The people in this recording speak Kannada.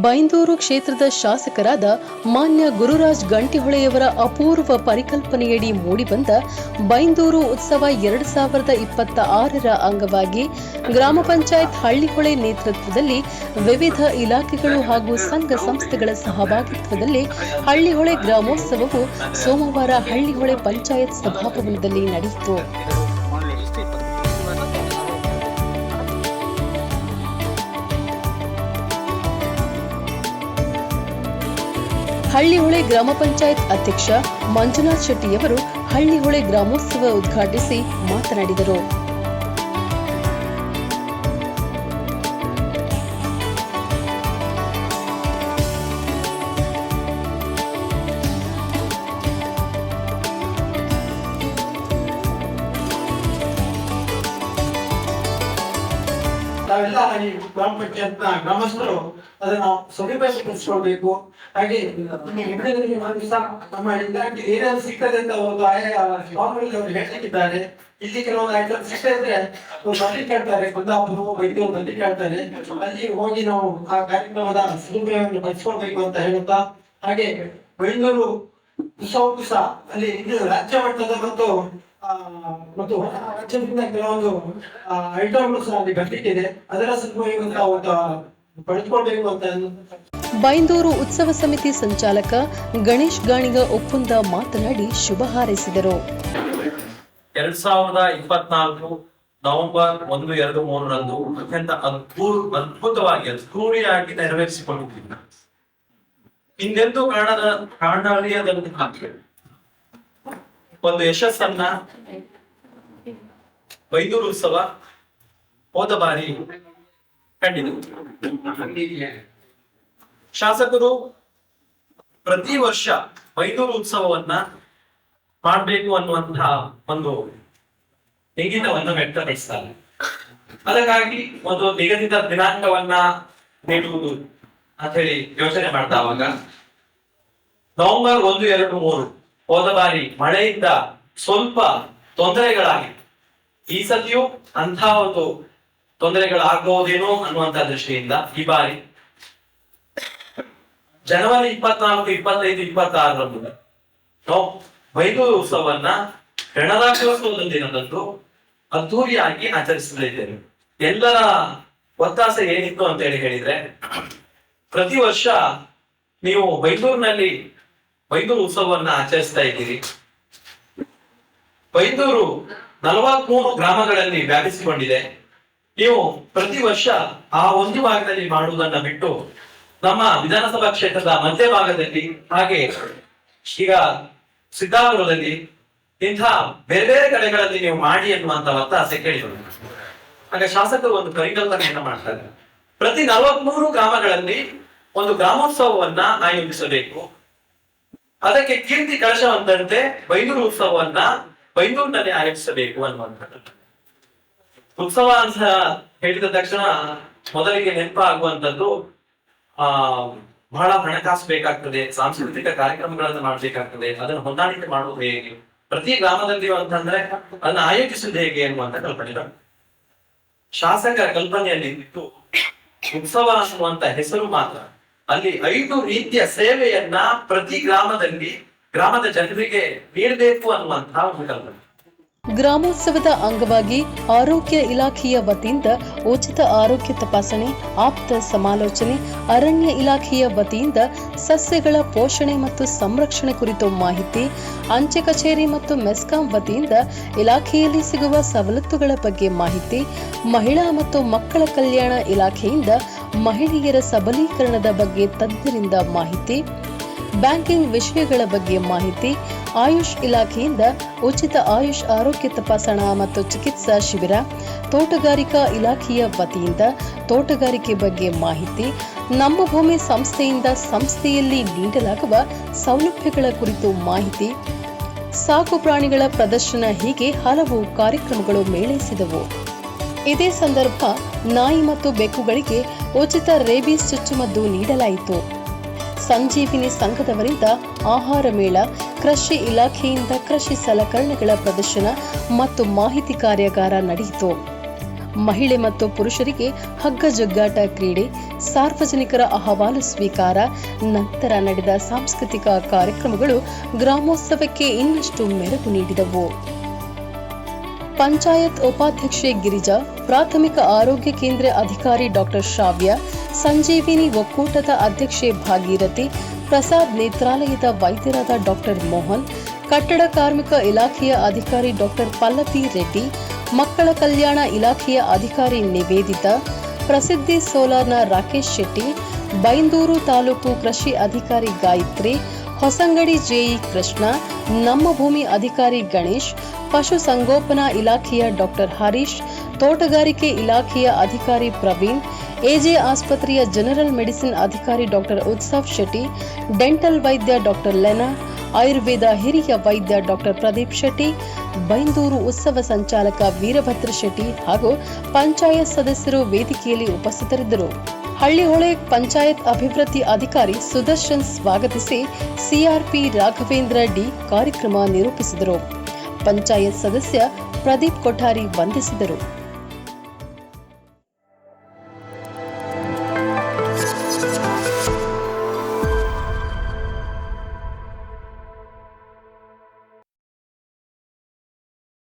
ಬೈಂದೂರು ಕ್ಷೇತ್ರದ ಶಾಸಕರಾದ ಮಾನ್ಯ ಗುರುರಾಜ್ ಗಂಟಿಹೊಳೆಯವರ ಅಪೂರ್ವ ಪರಿಕಲ್ಪನೆಯಡಿ ಮೂಡಿಬಂದ ಬೈಂದೂರು ಉತ್ಸವ ಎರಡು ಸಾವಿರದ ಇಪ್ಪತ್ತ ಆರರ ಅಂಗವಾಗಿ ಗ್ರಾಮ ಪಂಚಾಯತ್ ಹಳ್ಳಿಹೊಳೆ ನೇತೃತ್ವದಲ್ಲಿ ವಿವಿಧ ಇಲಾಖೆಗಳು ಹಾಗೂ ಸಂಘ ಸಂಸ್ಥೆಗಳ ಸಹಭಾಗಿತ್ವದಲ್ಲಿ ಹಳ್ಳಿಹೊಳೆ ಗ್ರಾಮೋತ್ಸವವು ಸೋಮವಾರ ಹಳ್ಳಿಹೊಳೆ ಪಂಚಾಯತ್ ಸಭಾಭವನದಲ್ಲಿ ನಡೆಯಿತು. ಹಳ್ಳಿಹೊಳೆ ಗ್ರಾಮ ಪಂಚಾಯತ್ ಅಧ್ಯಕ್ಷ ಮಂಜುನಾಥ್ ಶೆಟ್ಟಿಯವರು ಹಳ್ಳಿಹೊಳೆ ಗ್ರಾಮೋತ್ಸವ ಉದ್ಘಾಟಿಸಿ ಮಾತನಾಡಿದರು. ತಾವೆಲ್ಲ ಗ್ರಾಮ ಗ್ರಾಮಸ್ಥರು ಅದನ್ನ ಹಾಗೆ ಇಬ್ಬರಲ್ಲಿ ಒಂದು ದಿವಸ ನಮ್ಮ ಇಲಾಖೆ ಏನೇನು ಸಿಗ್ತದೆ ಅಂತ ಒಂದು ಆಯಾ ಗೌರ್ಮೆಂಟ್ ಅವರು ಹೇಳ್ತಿದ್ದಾರೆ. ಇಲ್ಲಿ ಕೆಲವೊಂದು ಐಟಮ್ ಸಿಗ್ತಾ ಇದ್ರೆ ಅಲ್ಲಿ ಕೇಳ್ತಾರೆ ಕುಂದಾಪುರ ವೈದ್ಯರು ಅಲ್ಲಿ ಕೇಳ್ತಾರೆ. ಅಲ್ಲಿ ಹೋಗಿ ನಾವು ಆ ಕಾರ್ಯಕ್ರಮದ ಸದುಪಯೋಗವನ್ನು ಪಡಿಸ್ಕೊಳ್ಬೇಕು ಅಂತ ಹೇಳುತ್ತಾ, ಹಾಗೆ ಬೆಂಗಳೂರು ಉತ್ಸವಕ್ಕೂ ಸಹ ಅಲ್ಲಿ ಇದು ರಾಜ್ಯ ಮಟ್ಟದ ಮತ್ತು ಮತ್ತು ರಾಜ್ಯದಿಂದ ಕೆಲವೊಂದು ಐಟಮ್ಗಳು ಸಹ ಅಲ್ಲಿ ಬರ್ಲಿಕ್ಕಿದೆ ಅದರ ಸದುಪಯೋಗ ಬೈಂದೂರು ಉತ್ಸವ ಸಮಿತಿ ಸಂಚಾಲಕ ಗಣೇಶ್ ಗಾಣಿಗ ಒಪ್ಪಂದ ಮಾತನಾಡಿ ಶುಭ ಹಾರೈಸಿದರು. ಎರಡ್ ಸಾವಿರದ ಇಪ್ಪತ್ನಾಲ್ಕು ನವೆಂಬರ್ ಒಂದು, ಎರಡು, ಮೂರರಂದು ಅತ್ಯಂತ ಅದ್ಭುತ, ಅದ್ಭುತವಾಗಿ, ಅದ್ಧೂರಿಯಾಗಿ ನೆರವೇರಿಸಿಕೊಂಡಿದ್ದೀವಿ ಹಿಂದೆಂದೂ ಕಾಣದ ಕಾಣಲಿಯದಂತಹ ಒಂದು ಯಶಸ್ಸನ್ನ ಬೈಂದೂರು ಉತ್ಸವ ಹೋದ ಬಾರಿ ಕಂಡಿದೆ ಶಾಸಕರು ಪ್ರತಿ ವರ್ಷ ಮೈದೂರು ಉತ್ಸವವನ್ನ ಮಾಡಬೇಕು ಅನ್ನುವಂತಹ ಒಂದು ಇಂಗಿತವನ್ನು ವ್ಯಕ್ತಪಡಿಸ್ತಾರೆ. ಅದಕ್ಕಾಗಿ ಒಂದು ನಿಗದಿತ ದಿನಾಂಕವನ್ನ ನೀಡುವುದು ಅಂತ ಹೇಳಿ ಯೋಚನೆ ಮಾಡ್ತಾ ಅವಾಗ ನವೆಂಬರ್ ಒಂದು ಎರಡು ಮೂರು ಹೋದ ಬಾರಿ ಮಳೆಯಿಂದ ಸ್ವಲ್ಪ ತೊಂದರೆಗಳಾಗಿ ಈ ಸತಿಯು ಅಂತಹ ಒಂದು ತೊಂದರೆಗಳಾಗಬಹುದೇನೋ ಅನ್ನುವಂತ ದೃಷ್ಟಿಯಿಂದ ಈ ಬಾರಿ ಜನವರಿ ಇಪ್ಪತ್ನಾಲ್ಕು, ಇಪ್ಪತ್ತೈದು, ಇಪ್ಪತ್ತಾರರಂದು ನಾವು ಬೈದೂರು ಉತ್ಸವವನ್ನ ಗಣರಾಜ್ಯೋತ್ಸವದ ದಿನದಂದು ಅದ್ದೂರಿಯಾಗಿ ಆಚರಿಸಲಿದ್ದೇವೆ. ಎಲ್ಲರ ಒತ್ತಾಸೆ ಏನಿತ್ತು ಅಂತ ಹೇಳಿ ಹೇಳಿದ್ರೆ, ಪ್ರತಿ ವರ್ಷ ನೀವು ಬೈಂದೂರಿನಲ್ಲಿ ಬೈಂದೂರು ಉತ್ಸವವನ್ನ ಆಚರಿಸ್ತಾ ಇದ್ದೀರಿ. ಬೈಂದೂರು ನಲವತ್ಮೂರು ಗ್ರಾಮಗಳಲ್ಲಿ ವ್ಯಾಪಿಸಿಕೊಂಡಿದೆ. ನೀವು ಪ್ರತಿ ವರ್ಷ ಆ ಒಂದು ಭಾಗದಲ್ಲಿ ಮಾಡುವುದನ್ನ ಬಿಟ್ಟು ನಮ್ಮ ವಿಧಾನಸಭಾ ಕ್ಷೇತ್ರದ ಮಧ್ಯ ಭಾಗದಲ್ಲಿ ಹಾಗೆ ಈಗ ಸಿದ್ದಾಪುರದಲ್ಲಿ ಇಂಥ ಬೇರೆ ಬೇರೆ ಕಡೆಗಳಲ್ಲಿ ನೀವು ಮಾಡಿ ಅನ್ನುವಂತ ಒತ್ತಾಸೆ ಕೇಳಿದರು ಹಾಗೆ ಶಾಸಕರು ಒಂದು ಪರಿಕಲ್ಪನೆಯನ್ನ ಮಾಡ್ತಾರೆ ಪ್ರತಿ ನಲವತ್ಮೂರು ಗ್ರಾಮಗಳಲ್ಲಿ ಒಂದು ಗ್ರಾಮೋತ್ಸವವನ್ನ ಆಯೋಜಿಸಬೇಕು. ಅದಕ್ಕೆ ಕೀರ್ತಿ ಕಳಶವಂತಂತೆ ಬೈಂದೂರು ಉತ್ಸವವನ್ನ ಬೈಂದೂರಿನಲ್ಲಿ ಆಯೋಜಿಸಬೇಕು ಅನ್ನುವಂಥದ್ದು. ಉತ್ಸವ ಅಂತ ಹೇಳಿದ ತಕ್ಷಣ ಮೊದಲಿಗೆ ನೆನಪಾಗುವಂತದ್ದು ಆ, ಬಹಳ ಹಣಕಾಸು ಬೇಕಾಗ್ತದೆ, ಸಾಂಸ್ಕೃತಿಕ ಕಾರ್ಯಕ್ರಮಗಳನ್ನು ಮಾಡ್ಬೇಕಾಗ್ತದೆ, ಅದನ್ನು ಹೊಂದಾಣಿಕೆ ಮಾಡುವುದು ಹೇಗೆ, ಪ್ರತಿ ಗ್ರಾಮದಲ್ಲಿ ಅಂತಂದ್ರೆ ಅದನ್ನ ಆಯೋಜಿಸುವುದು ಹೇಗೆ ಅನ್ನುವಂತ ಕಲ್ಪನೆ ಶಾಸಕರ ಕಲ್ಪನೆಯಲ್ಲಿ ಇತ್ತು, ಉತ್ಸವ ಅನ್ನುವಂತ ಹೆಸರು ಮಾತ್ರ. ಅಲ್ಲಿ ಐದು ರೀತಿಯ ಸೇವೆಯನ್ನ ಪ್ರತಿ ಗ್ರಾಮದಲ್ಲಿ, ಗ್ರಾಮದ ಜನರಿಗೆ ನೀಡಬೇಕು ಅನ್ನುವಂತಹ ಒಂದು ಕಲ್ಪನೆ. ಗ್ರಾಮೋತ್ಸವದ ಅಂಗವಾಗಿ ಆರೋಗ್ಯ ಇಲಾಖೆಯ ವತಿಯಿಂದ ಉಚಿತ ಆರೋಗ್ಯ ತಪಾಸಣೆ, ಆಪ್ತ ಸಮಾಲೋಚನೆ, ಅರಣ್ಯ ಇಲಾಖೆಯ ವತಿಯಿಂದ ಸಸ್ಯಗಳ ಪೋಷಣೆ ಮತ್ತು ಸಂರಕ್ಷಣೆ ಕುರಿತು ಮಾಹಿತಿ, ಅಂಚೆ ಕಚೇರಿ ಮತ್ತು ಮೆಸ್ಕಾಂ ವತಿಯಿಂದ ಇಲಾಖೆಯಲ್ಲಿ ಸಿಗುವ ಸವಲತ್ತುಗಳ ಬಗ್ಗೆ ಮಾಹಿತಿ, ಮಹಿಳಾ ಮತ್ತು ಮಕ್ಕಳ ಕಲ್ಯಾಣ ಇಲಾಖೆಯಿಂದ ಮಹಿಳೆಯರ ಸಬಲೀಕರಣದ ಬಗ್ಗೆ ತಜ್ಞರಿಂದ ಮಾಹಿತಿ, ಬ್ಯಾಂಕಿಂಗ್ ವಿಷಯಗಳ ಬಗ್ಗೆ ಮಾಹಿತಿ ಆಯುಷ್ ಇಲಾಖೆಯಿಂದ ಉಚಿತ ಆಯುಷ್ ಆರೋಗ್ಯ ತಪಾಸಣಾ ಮತ್ತು ಚಿಕಿತ್ಸಾ ಶಿಬಿರ, ತೋಟಗಾರಿಕಾ ಇಲಾಖೆಯ ವತಿಯಿಂದ ತೋಟಗಾರಿಕೆ ಬಗ್ಗೆ ಮಾಹಿತಿ, ನಮ್ಮ ಭೂಮಿ ಸಂಸ್ಥೆಯಿಂದ ಸಂಸ್ಥೆಯಲ್ಲಿ ನೀಡಲಾಗುವ ಸೌಲಭ್ಯಗಳ ಕುರಿತು ಮಾಹಿತಿ, ಸಾಕು ಪ್ರಾಣಿಗಳ ಪ್ರದರ್ಶನ ಹೀಗೆ ಹಲವು ಕಾರ್ಯಕ್ರಮಗಳು ಮೇಳೈಸಿದವು. ಇದೇ ಸಂದರ್ಭ ನಾಯಿ ಮತ್ತು ಬೆಕ್ಕುಗಳಿಗೆ ಉಚಿತ ರೇಬಿಸ್ ಚುಚ್ಚುಮದ್ದು ನೀಡಲಾಯಿತು. ಸಂಜೀವಿನಿ ಸಂಘದವರಿಂದ ಆಹಾರ ಮೇಳ, ಕೃಷಿ ಇಲಾಖೆಯಿಂದ ಕೃಷಿ ಸಲಕರಣೆಗಳ ಪ್ರದರ್ಶನ ಮತ್ತು ಮಾಹಿತಿ ಕಾರ್ಯಾಗಾರ ನಡೆಯಿತು. ಮಹಿಳೆ ಮತ್ತು ಪುರುಷರಿಗೆ ಹಗ್ಗ ಜಗ್ಗಾಟ ಕ್ರೀಡೆ, ಸಾರ್ವಜನಿಕರ ಅಹವಾಲು ಸ್ವೀಕಾರ, ನಂತರ ನಡೆದ ಸಾಂಸ್ಕೃತಿಕ ಕಾರ್ಯಕ್ರಮಗಳು ಗ್ರಾಮೋತ್ಸವಕ್ಕೆ ಇನ್ನಷ್ಟು ಮೆರುಗು ನೀಡಿದವು. ಪಂಚಾಯತ್ ಉಪಾಧ್ಯಕ್ಷೆ ಗಿರಿಜಾ, ಪ್ರಾಥಮಿಕ ಆರೋಗ್ಯ ಕೇಂದ್ರ ಅಧಿಕಾರಿ ಡಾಕ್ಟರ್ ಶ್ರಾವ್ಯ, ಸಂಜೀವಿನಿ ಒಕ್ಕೂಟದ ಅಧ್ಯಕ್ಷೆ ಭಾಗೀರಥಿ, ಪ್ರಸಾದ್ ನೇತ್ರಾಲಯದ ವೈದ್ಯರಾದ ಡಾಕ್ಟರ್ ಮೋಹನ್, ಕಟ್ಟಡ ಕಾರ್ಮಿಕ ಇಲಾಖೆಯ ಅಧಿಕಾರಿ ಡಾಕ್ಟರ್ ಪಲ್ಲವಿ ರೆಡ್ಡಿ, ಮಕ್ಕಳ ಕಲ್ಯಾಣ ಇಲಾಖೆಯ ಅಧಿಕಾರಿ ನಿವೇದಿತಾ, ಪ್ರಸಿದ್ಧಿ ಸೋಲಾರ್ನ ರಾಕೇಶ್ ಶೆಟ್ಟಿ, ಬೈಂದೂರು ತಾಲೂಕು ಕೃಷಿ ಅಧಿಕಾರಿ ಗಾಯತ್ರಿ ಹೊಸಂಗಡಿ ಜೆಇ ಕೃಷ್ಣ, ನಮ್ಮ ಭೂಮಿ ಅಧಿಕಾರಿ ಗಣೇಶ್, ಪಶು ಸಂಗೋಪನಾ ಇಲಾಖೆಯ ಡಾಕ್ಟರ್ ಹರೀಶ್, ತೋಟಗಾರಿಕೆ ಇಲಾಖೆಯ ಅಧಿಕಾರಿ ಪ್ರವೀಣ್, ಎಜೆ ಆಸ್ಪತ್ರೆಯ ಜನರಲ್ ಮೆಡಿಸಿನ್ ಅಧಿಕಾರಿ ಡಾಕ್ಟರ್ ಉತ್ಸವ್ ಶೆಟ್ಟಿ, ಡೆಂಟಲ್ ವೈದ್ಯ ಡಾಕ್ಟರ್ ಲೆನಾ, ಆಯುರ್ವೇದ ಹಿರಿಯ ವೈದ್ಯ ಡಾಕ್ಟರ್ ಪ್ರದೀಪ್ ಶೆಟ್ಟಿ, ಬೈಂದೂರು ಉತ್ಸವ ಸಂಚಾಲಕ ವೀರಭದ್ರ ಶೆಟ್ಟಿ ಹಾಗೂ ಪಂಚಾಯತ್ ಸದಸ್ಯರು ವೇದಿಕೆಯಲ್ಲಿ ಉಪಸ್ಥಿತರಿದ್ದರು. ಹಳ್ಳಿಹೊಳೆ ಪಂಚಾಯತ್ ಅಭಿವೃದ್ಧಿ ಅಧಿಕಾರಿ ಸುದರ್ಶನ್ ಸ್ವಾಗತಿಸಿ ಸಿಆರ್ಪಿ ರಾಘವೇಂದ್ರ ಡಿ ಕಾರ್ಯಕ್ರಮ ನಿರೂಪಿಸಿದರು. ಪಂಚಾಯತ್ ಸದಸ್ಯ ಪ್ರದೀಪ್ ಕೊಠಾರಿ ವಂದಿಸಿದರು.